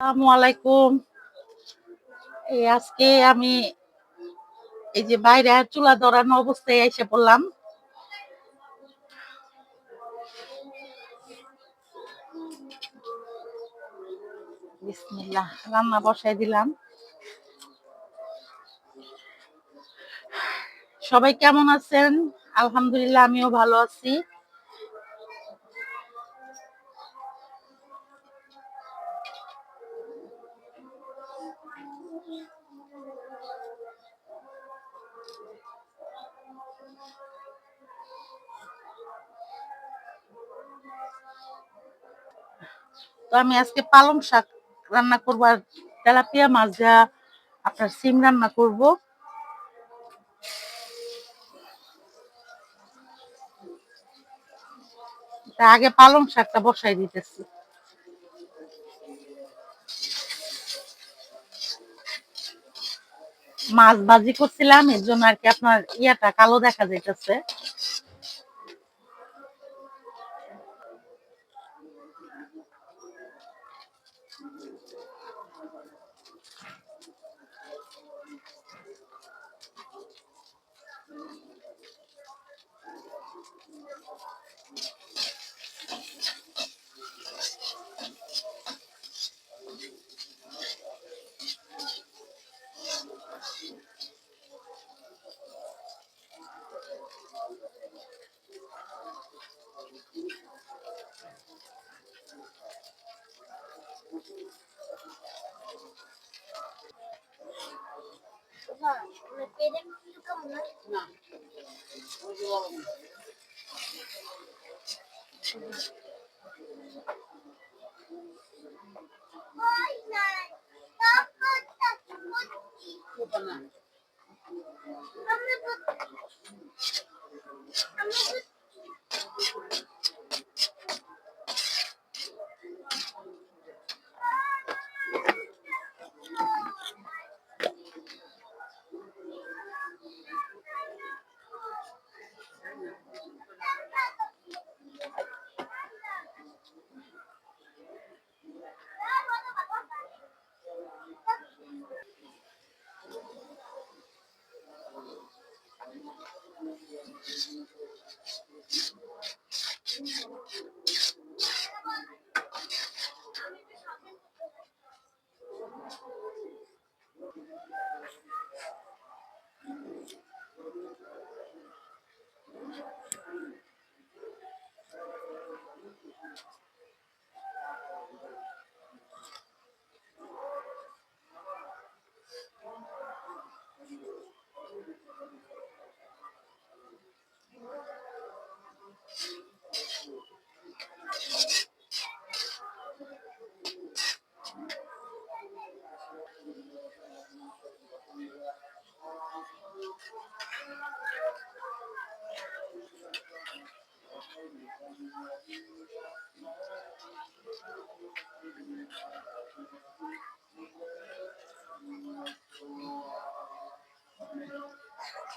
আসসালামু আলাইকুম। এই আজকে আমি এই যে বাইরে চুলা ধরানো অবস্থায় এসে পড়লাম। রান্না বসাই দিলাম। সবাই কেমন আছেন? আলহামদুলিল্লাহ, আমিও ভালো আছি। তো আমি আজকে পালং শাক রান্না করব আর তেলাপিয়া মাছ যা আপনার সিম রান্না করব। আগে পালং শাকটা বসাই দিতেছি। মাছ ভাজি করছিলাম, এর জন্য আর কি আপনার ইয়াটা কালো দেখা যাইতেছে।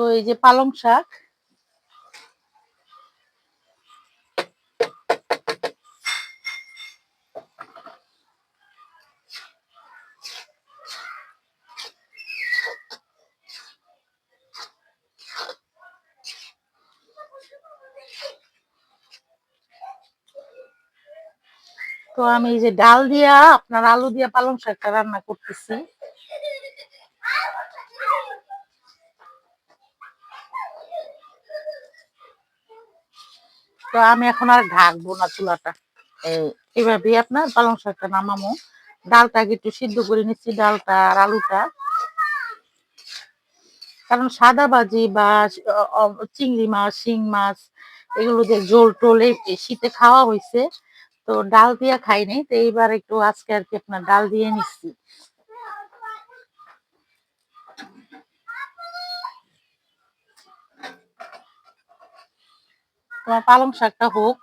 তো এই যে পালং শাক। তো আমি এই যে ডাল দিয়া, আপনার আলু দিয়া পালং শাকটা রান্না করতেছি। তো আমি এখন আর ঢাকবো না চুলাটা। এই- এইভাবেই আপনার পালং শাকটা নামামো ডালটা আগে একটু সিদ্ধ করে নিচ্ছি, ডালটা আর আলুটা। কারণ সাদা ভাজি বা চিংড়ি মাছ, শিং মাছ, এগুলো যে জোল টোল, এই শীতে খাওয়া হয়েছে তো ডাল দিয়ে খাইনি তো এইবার একটু আজকে আর কি আপনার ডাল দিয়ে নিচ্ছি। তোমার পালং শাকটা হোক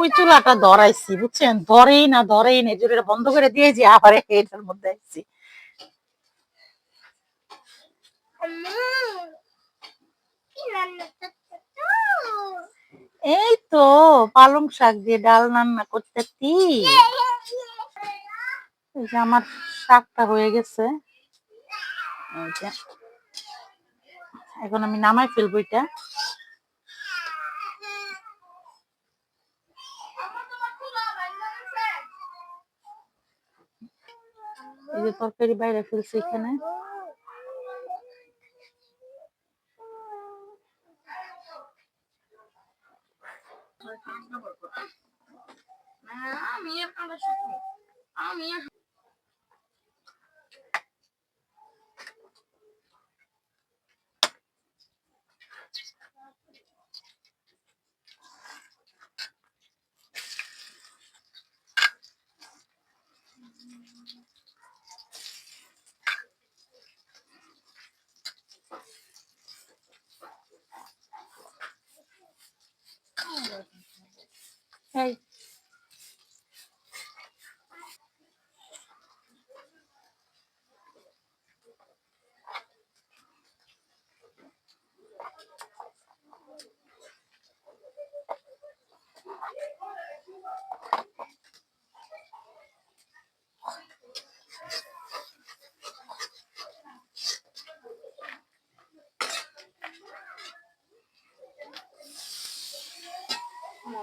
ওই চুলাটা ধরাইছি, বুঝছেন? ধরেই না ধরেই না চুলাটা বন্ধ করে দিয়েছি আবার এটার মধ্যে আসছি এই তো, পালং শাক দিয়ে ডাল রান্না করতেছি। আমার শাকটা হয়ে গেছে। এখন আমি নামাই ফেলব এটা। এই যে তরকারি বাইরে ফেলছি এখানে। এই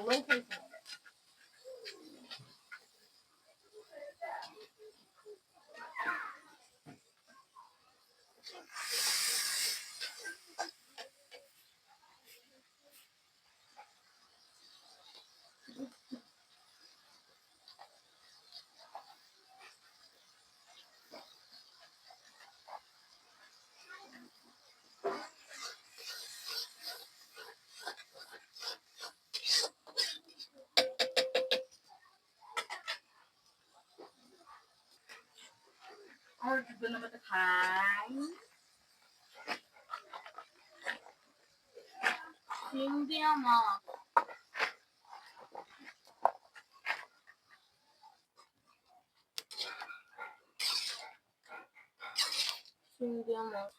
location. জন্য আমরা খাই 신기야 막. 신기야 막.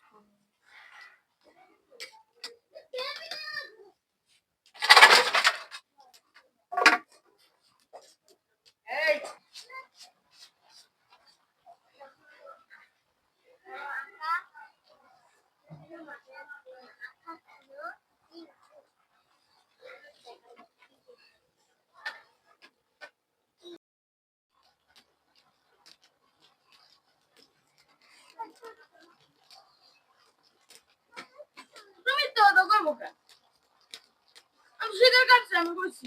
에이. স্বীকার করছি আমি করছি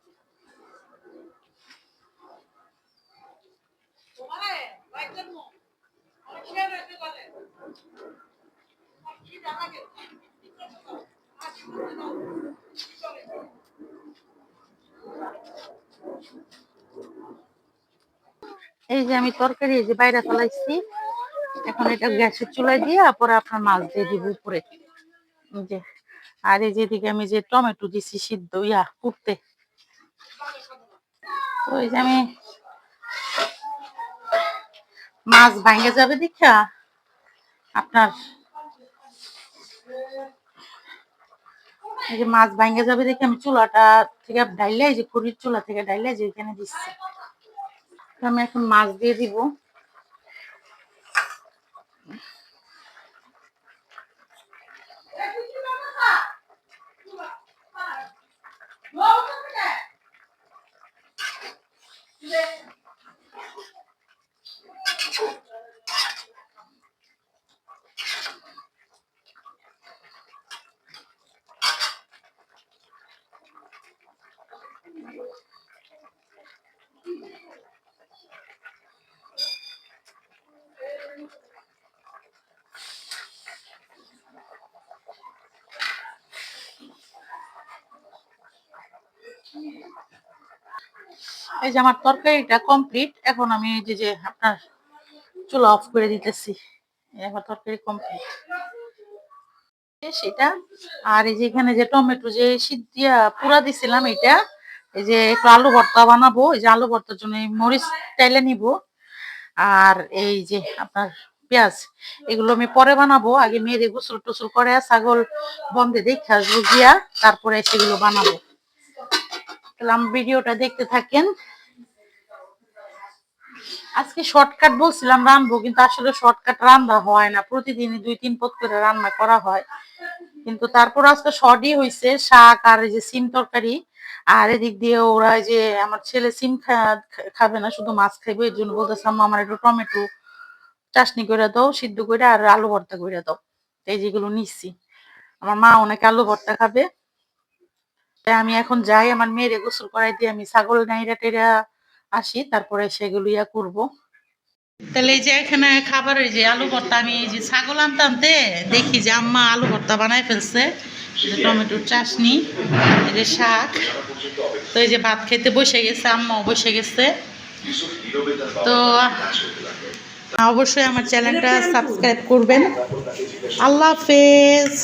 এই যে। আমি তরকারি, এই যে বাইরে ফেলাইছি। এখন এটা গ্যাসের চুলায় দিয়ে পরে আপনার মাছ দিয়ে দিব উপরে। যে, আর এই যে এদিকে আমি যে টমেটো দিছি সিদ্ধ, ইয়া পুড়তে তো এই যে আমি মাছ ভাঙে যাবে দেখা আপনার এই যে মাছ ভাঙে যাবে দেখে আমি চুলাটা থেকে ডাইলে যে খড়ির চুলা থেকে ডাইলে যে এখানে দিচ্ছি। আমি এখন মাছ দিয়ে দিব। এই যে আমার তরকারিটা কমপ্লিট এখন আমি যে যে আপনার চুলা অফ করে দিতেছি। আমার তরকারি কমপ্লিট সেটা, আর এই যে এখানে যে টমেটো যে সিদ্ধিয়া পুরা দিছিলাম এটা, এই যে একটু আলু ভর্তা বানাবো, এই যে আলু ভর্তার জন্য মরিচ টাইলে নিব। আর এই যে আপনার পেঁয়াজ, এগুলো আমি পরে বানাবো। আগে মেয়েদের গোসল টুসল করে ছাগল বন্ধে দেখে গিয়া, তারপরে সেগুলো বানাবো। তাহলে ভিডিওটা দেখতে থাকেন। আজকে শর্টকাট বলছিলাম রানবো কিন্তু আসলে শর্টকাট রান্না হয় না। প্রতিদিনই দুই, তিন পদ করে রান্না করা হয়। কিন্তু তারপর আজকে শর্টই হয়েছে শাক আর এই যে সিম তরকারি। আর এদিক দিয়ে ওরা যে আমার ছেলে সিম খাবে না, শুধু মাছ খাইবে, এর জন্য বলতেছে, আম্মা, আমার একটু টমেটো চাটনি করে দাও, সিদ্ধ করে, আর আলু ভর্তা করে দাও। এই যেগুলো নিচ্ছি। আমার মা অনেক আলু ভর্তা খাবে। আমি এখন যাই, আমার মেয়েরে গোসল করাই দিয়ে আমি ছাগল নাইরা টেরা আসি, তারপরে সেগুলো ইয়া করব। তাহলে এই যে এখানে খাবারের যে আলু ভর্তা, আমি এই যে ছাগল আনতে আনতে দেখি যে আম্মা আলু ভর্তা বানাই ফেলছে। টমেটোর চাটনি এই যে শাক, তো এই যে ভাত খেতে বসে গেছে, আম্মাও বসে গেছে। তো, অবশ্যই আমার চ্যানেলটা সাবস্ক্রাইব করবেন। আল্লাহ হাফেজ।